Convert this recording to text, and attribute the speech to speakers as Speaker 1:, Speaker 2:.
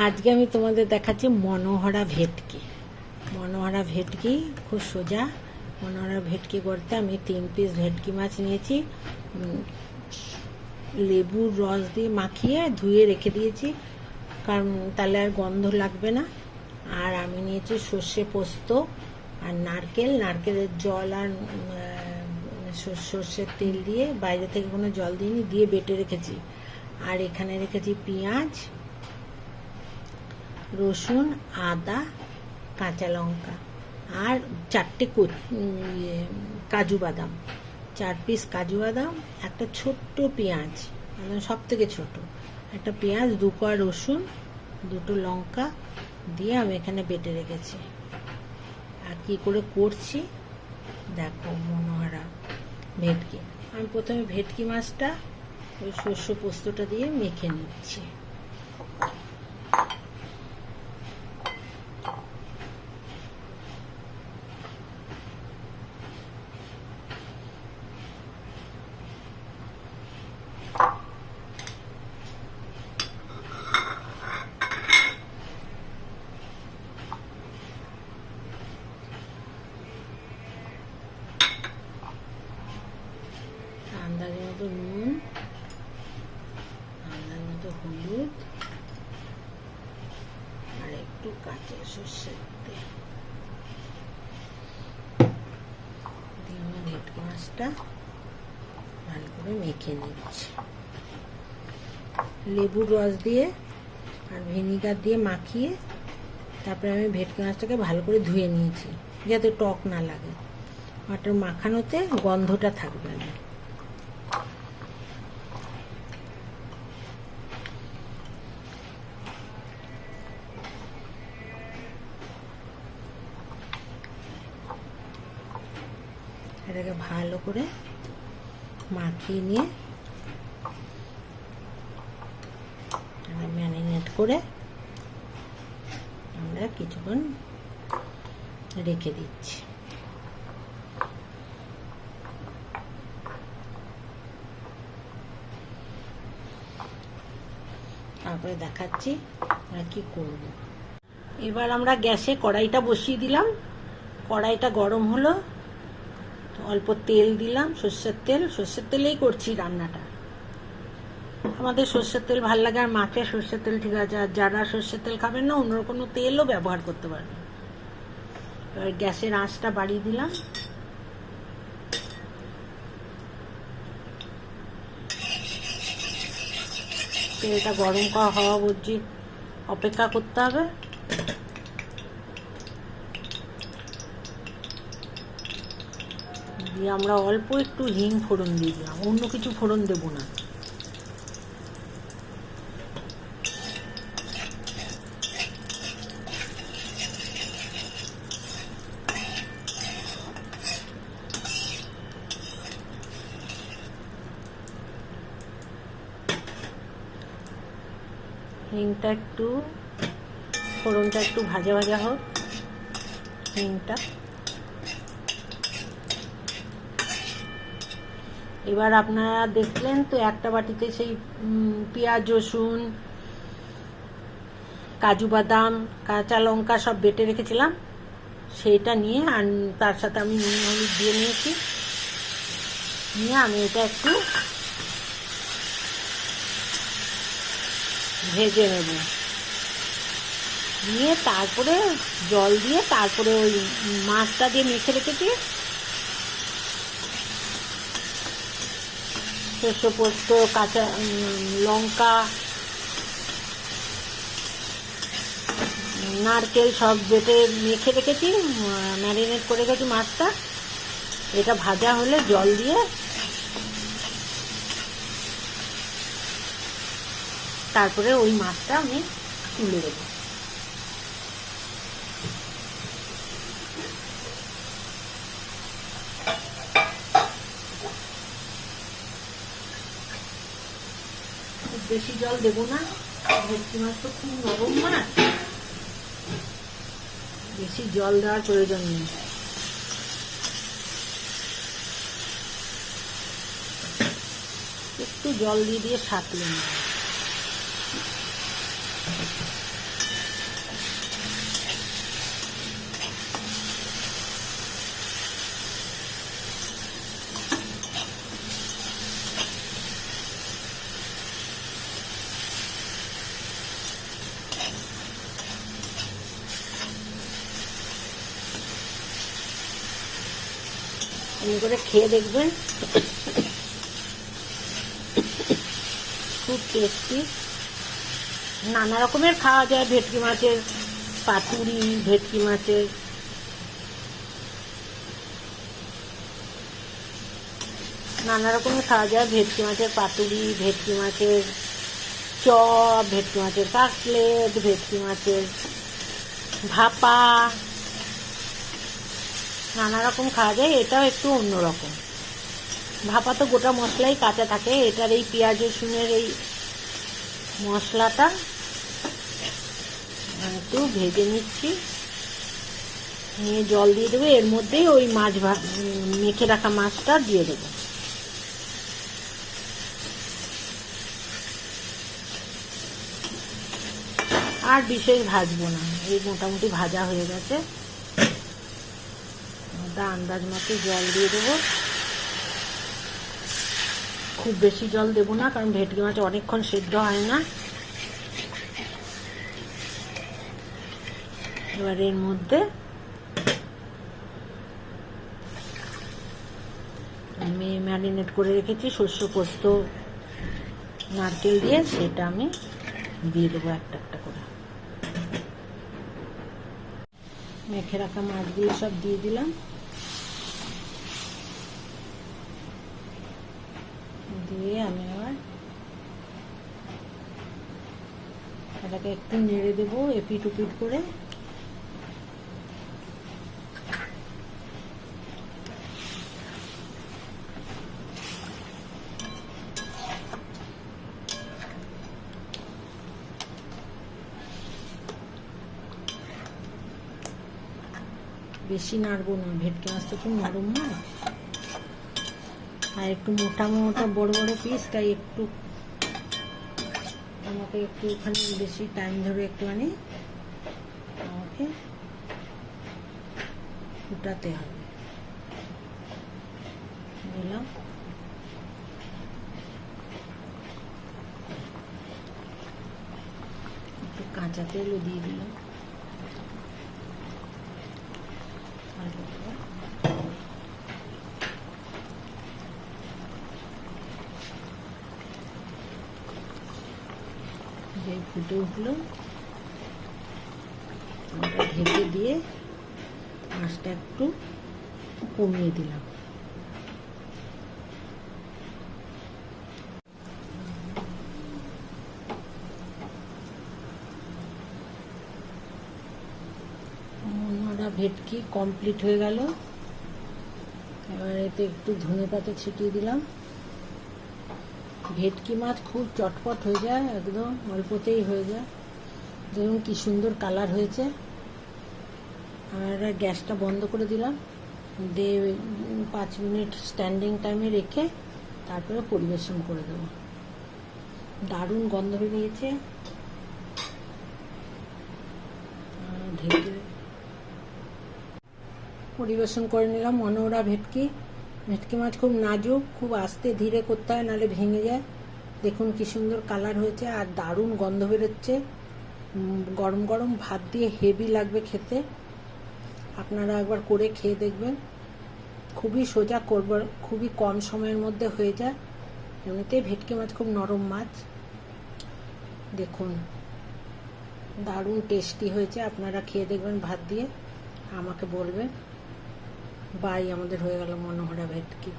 Speaker 1: আজকে আমি তোমাদের দেখাচ্ছি মনোহরা ভেটকি। মনোহরা ভেটকি খুব সোজা। মনোহরা ভেটকি করতে আমি তিন পিস ভেটকি মাছ নিয়েছি। লেবুর রস দিয়ে মাখিয়ে ধুয়ে রেখে দিয়েছি। কারণ তাহলে আর গন্ধ লাগবে না। আর আমি নিয়েছি সর্ষে পোস্ত আর নারকেল। নারকেলের জল আর সর্ষের তেল দিয়ে, বাইরে থেকে কোনো জল দিইনি, দিয়ে বেটে রেখেছি। আর এখানে রেখেছি পেঁয়াজ রসুন আদা কাঁচা লঙ্কা আর চারটে ইয়ে, কাজু বাদাম। চার পিস কাজু বাদাম একটা ছোট্ট পেঁয়াজ একদম সব থেকে ছোট। একটা পেঁয়াজ দু কোয়া রসুন দুটো লঙ্কা দিয়ে আমি এখানে বেটে রেখেছি। আর কি করে করছি? দেখো মনোহরা ভেটকি। আমি প্রথমে ভেটকি মাছটা ওই শস্য পোস্তটা দিয়ে মেখে নিচ্ছি আন্দাজ মতো নুন আন্দাজ মতো হলুদ আর একটু কাঁচা সর্ষের তেল। দিয়ে ভালো করে মেখে নিচ্ছি। লেবুর রস দিয়ে আর ভিনিগার দিয়ে মাখিয়ে তারপরে আমি ভেটকি মাছটাকে ভালো করে ধুয়ে নিয়েছি, যাতে টক না লাগে। ওটার মাখানোতে গন্ধটা থাকবে না। এটাকে ভালো করে মাখিয়ে নিয়ে ম্যারিনেট করে আমরা কিছুক্ষণ রেখে দিচ্ছি। তারপরে দেখাচ্ছি আমরা কি করব। এবার আমরা গ্যাসে কড়াইটা বসিয়ে দিলাম। কড়াইটা গরম হলো। অল্প তেল দিলাম, সর্ষের তেল, সর্ষের তেলেই করছি রান্নাটা। আমাদের সর্ষের তেল ভালো লাগে আর মাছের সর্ষের তেল ঠিক আছে, আর যারা সর্ষের তেল খাবেন না, অন্য কোনো তেলও ব্যবহার করতে পারবেন। এবার গ্যাসের আঁচটা বাড়িয়ে দিলাম। তেলটা গরম হওয়া বুঝছি অপেক্ষা করতে হবে। দিয়ে আমরা অল্প একটু হিং ফোড়ন দিয়ে দিলাম, অন্য কিছু ফোড়ন দেবো না। হিংটা একটু, ফোড়নটা একটু ভাজা ভাজা হোক হিংটা এবার আপনারা দেখলেন তো একটা বাটিতে সেই পেঁয়াজ, রসুন, কাজু বাদাম, কাঁচা লঙ্কা সব বেটে রেখেছিলাম। সেইটা নিয়ে আর তার সাথে আমি নুন, হলুদ দিয়ে নিয়েছি। নিয়ে আমি এটা একটু ভেজে নেব। নিয়ে তারপরে জল দিয়ে তারপরে ওই মাছটা দিয়ে মেখে রেখেছি শস্য পোস্ত কাঁচা লঙ্কা, নারকেল সব বেটে মেখে রেখেছি ম্যারিনেট করে রেখেছি মাছটা। এটা ভাজা হলে জল দিয়ে তারপরে ওই মাছটা আমি তুলে দেবো। বেশি জল দেব না। ভেটকি মাছ তো খুব নরম মাছ। বেশি জল দেওয়ার প্রয়োজন নেই। একটু জল দিয়ে দিয়ে সাঁতলে নেব এমনি করে খেয়ে দেখবেন। খুব টেস্টি নানা রকমের খাওয়া যায়, ভেটকি মাছের পাতুরি, ভেটকি মাছের। নানা রকমের খাওয়া যায়, ভেটকি মাছের পাতুরি, ভেটকি মাছের চপ, ভেটকি মাছের কাকলেট ভেটকি মাছের ভাপা। নানা রকম খাওয়া যায়, এটাও একটু অন্যরকম। ভাপা তো গোটা মশলাই কাঁচা থাকে, এটার এই পেঁয়াজ, রসুনের এই মশলাটা একটু ভেজে নিচ্ছি। নিয়ে জল দিয়ে দেবো, এর মধ্যেই ওই মাছ ভা- মেখে রাখা মাছটা দিয়ে দেবো। আর বিশেষ ভাজবো না, এই মোটামুটি ভাজা হয়ে গেছে। ওটা আন্দাজ মতো জল দিয়ে দেবো। খুব বেশি জল দেবো না, কারণ ভেটকি মাছ অনেকক্ষণ সেদ্ধ হয় না। এবার এর মধ্যে আমি ম্যারিনেট করে রেখেছি শস্য পোস্ত, নারকেল দিয়ে, সেটা আমি দিয়ে দেবো একটা একটা করে। মেখে রাখা মাছগুলো সব দিয়ে দিলাম। দিয়ে আমি আবার এটাকে একটু নেড়ে দেবো এপিট উপিট করে। বেশি নাড়বো না, ভেটকি মাছ তো খুব নরম মাছ আর একটু মোটা মোটা বড় বড় পিস তাই একটু আমাকে একটুখানি বেশি টাইম ধরে একটুখানি আমাকে ফুটাতে হবে। দিলাম একটু কাঁচা তেলও দিয়ে দিলাম অল্প করে। যে ফুটে উঠল ওটা ঢেকে দিয়ে মাছটা একটু কমিয়ে দিলাম। ভেটকি কমপ্লিট হয়ে গেল। এবার এতে একটু ধনে পাতা ছিটিয়ে দিলাম। ভেটকি মাছ খুব চটপট হয়ে যায়, একদম অল্পতেই হয়ে যায়। দেখুন কি সুন্দর কালার হয়েছে। আর গ্যাসটা বন্ধ করে দিলাম। দিয়ে পাঁচ মিনিট স্ট্যান্ডিং টাইমে রেখে তারপরে পরিবেশন করে দেবো। দারুণ গন্ধ বেরিয়েছে। পরিবেশন করে নিলাম মনোহরা ভেটকি। ভেটকি মাছ খুব নাজুক, খুব আস্তে ধীরে করতে হয়, নাহলে ভেঙে যায়। দেখুন কি সুন্দর কালার হয়েছে আর দারুণ গন্ধ বেরোচ্ছে। গরম গরম ভাত দিয়ে হেভি লাগবে খেতে। আপনারা একবার করে খেয়ে দেখবেন। খুবই সোজা করব, খুবই কম সময়ের মধ্যে হয়ে যায়। এমনিতেই ভেটকি মাছ খুব নরম মাছ। দেখুন, দারুণ টেস্টি হয়েছে। আপনারা খেয়ে দেখবেন ভাত দিয়ে। আমাকে বলবেন। বাই আমাদের হয়ে গেল মনোহরা ভেটকি